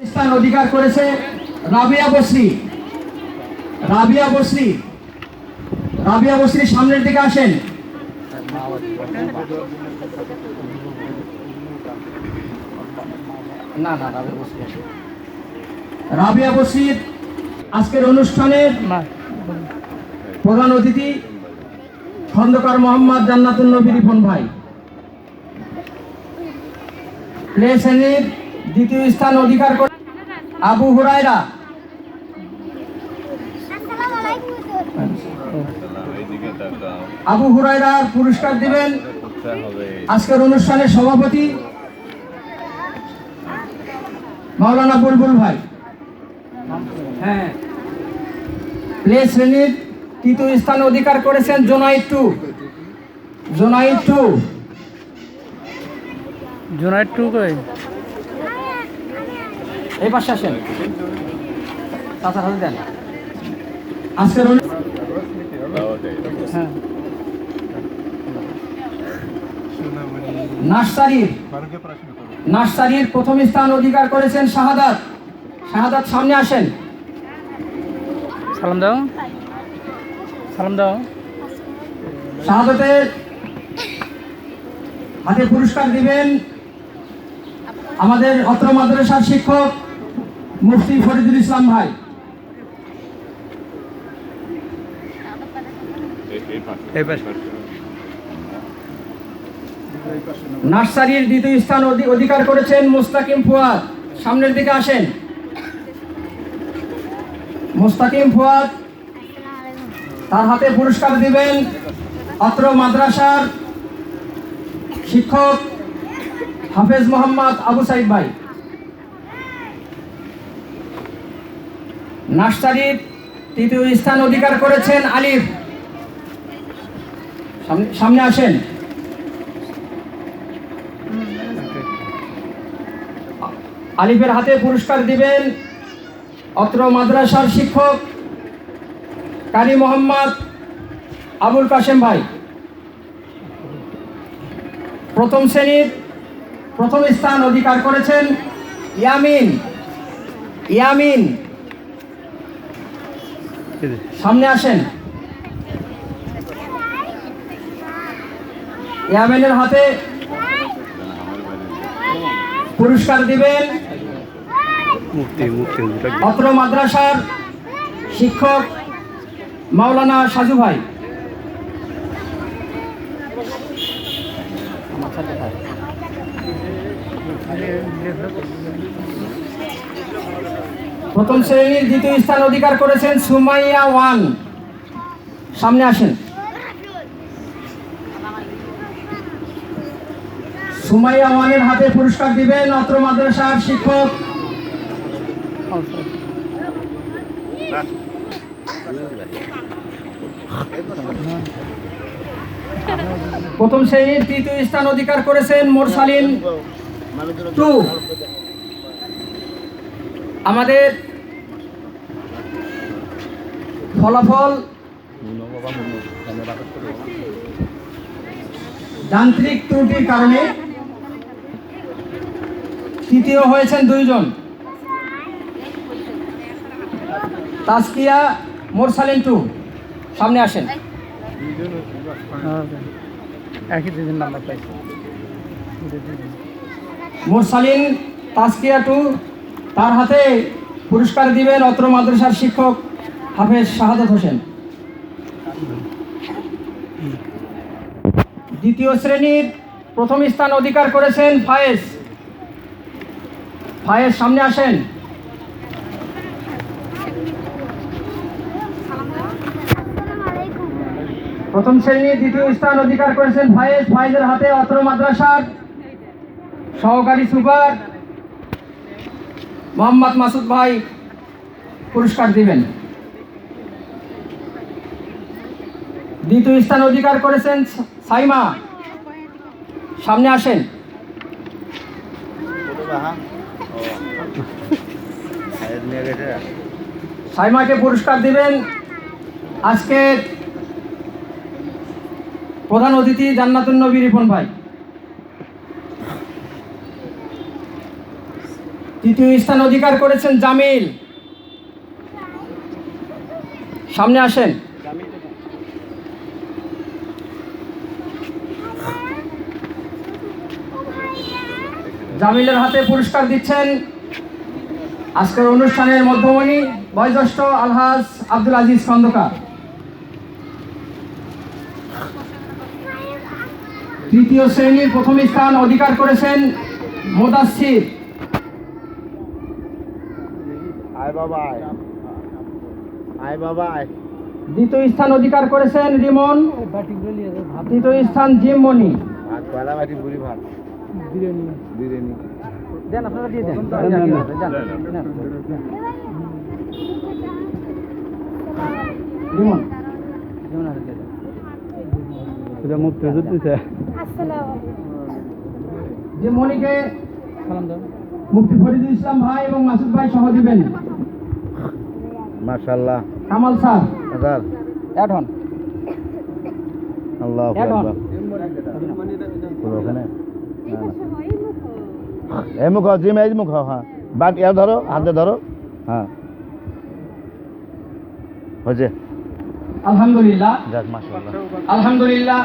স্থান অধিকার করেছে রাবিয়া বসরি। রাবিয়া বসরি। রাবিয়া বসরি সামনের দিকে আসেন। না না রাবিয়া বসরির আজকের অনুষ্ঠানের প্রধান অতিথি খন্দকার মোহাম্মদ জান্নাতুল নবী রিপন ভাই। প্লে শ্রেণির দ্বিতীয় স্থান অধিকার করে আবু হুরায়রা। আবু হুরায়রার পুরস্কার দিবেন। আজকের অনুষ্ঠানের সভাপতি মাওলানা বুলবুল ভাই। হ্যাঁ। প্লে শ্রেণির তৃতীয় স্থান অধিকার করেছেন জোনাইট টু। জোনাইট টু। জুনাইট টু এই পাশে আসেন। চাচার দেন। আজকের হ্যাঁ। নার্সারির প্রথম স্থান অধিকার করেছেন শাহাদাত। শাহাদাত, সামনে আসেন। সালাম দাও। সালাম দাও। শাহাদাতের হাতে পুরস্কার দিবেন আমাদের অত্র মাদ্রাসার শিক্ষক মুফতি ফরিদুল ইসলাম ভাই। নার্সারির দ্বিতীয় স্থান অধিকার করেছেন মুস্তাকিম ফুয়াদ। সামনের দিকে আসেন। মুস্তাকিম ফুয়াদ তার হাতে পুরস্কার দিবেন অত্র মাদ্রাসার শিক্ষক হাফেজ মোহাম্মদ আবু সাইদ ভাই। নার্সারির তৃতীয় স্থান অধিকার করেছেন আলিফ। সামনে- আসেন। আলিফের হাতে পুরস্কার দিবেন অত্র মাদ্রাসার শিক্ষক কারি মোহাম্মদ আবুল কাশেম ভাই। প্রথম শ্রেণির প্রথম স্থান অধিকার করেছেন ইয়ামিন। ইয়ামিন। সামনে আসেন ইয়ামিনের হাতে পুরস্কার দিবেন। অত্র মাদ্রাসার শিক্ষক মাওলানা সাজু ভাই থাক। প্রথম শ্রেণির দ্বিতীয় স্থান অধিকার করেছেন সুমাইয়া ওয়ান। সামনে আসেন। সুমাইয়া ওয়ানের হাতে পুরস্কার দিবেন অত্র মাদ্রাসার শিক্ষক। প্রথম শ্রেণির তৃতীয় স্থান অধিকার করেছেন মোরসালিন টু। আমাদের ফলাফল যান্ত্রিক ত্রুটির কারণে তৃতীয় হয়েছেন দুইজন। তাসকিয়া মোরসালিন টু সামনে আসেন। মোরসালিন তাসকিয়া টু তার হাতে পুরস্কার দিবেন অত্র মাদ্রাসার শিক্ষক হাফেজ শাহাদত হোসেন। দ্বিতীয় শ্রেণির প্রথম স্থান অধিকার করেছেন ফায়েজ। ফায়েজ, সামনে আসেন। প্রথম শ্রেণির দ্বিতীয় স্থান অধিকার করেছেন ফায়েজ। ফায়েজের হাতে অত্র মাদ্রাসার সহকারী সুপার মোহাম্মদ মাসুদ ভাই পুরস্কার দিবেন। দ্বিতীয় স্থান অধিকার করেছেন সাইমা। সামনে আসেন। সাইমাকে পুরস্কার দিবেন আজকে প্রধান অতিথি জান্নাতুন নবী রিপন ভাই। তৃতীয় স্থান অধিকার করেছেন জামিল। সামনে আসেন। জামিলের হাতে পুরস্কার দিচ্ছেন আজকের অনুষ্ঠানের মধ্যমণি, বয়োজ্যেষ্ঠ আলহাজ আব্দুল আজিজ খন্দকার। তৃতীয় শ্রেণির প্রথম স্থান অধিকার করেছেন মোদাসির আয় বাবা আয়। বাবা দ্বিতীয় স্থান অধিকার করেছেন রিমন। তৃতীয় স্থান জিমমণি ভাত পালা বাটি বুড়ি ভাত? বিরিয়ানি। বিরিয়ানি। দেন আপনারা দিয়ে দেন। রিমন। এটা মুক্তি হুজুর দিছে আসসালামু জিমমণিকে সালাম দাও। মুফতি ফরিদুল ইসলাম ভাই এবং মাসুদ ভাই সহ দিবেন। মাশাআল্লাহ। কামাল স্যার। হাজার অ্যাড হন আল্লাহ এই মুখ জিম এই মুখ হ্যাঁ। বাট ইয়ার ধরো হাতে ধরো। হ্যাঁ। হয়েছে। আলহামদুলিল্লাহ। আলহামদুলিল্লাহ।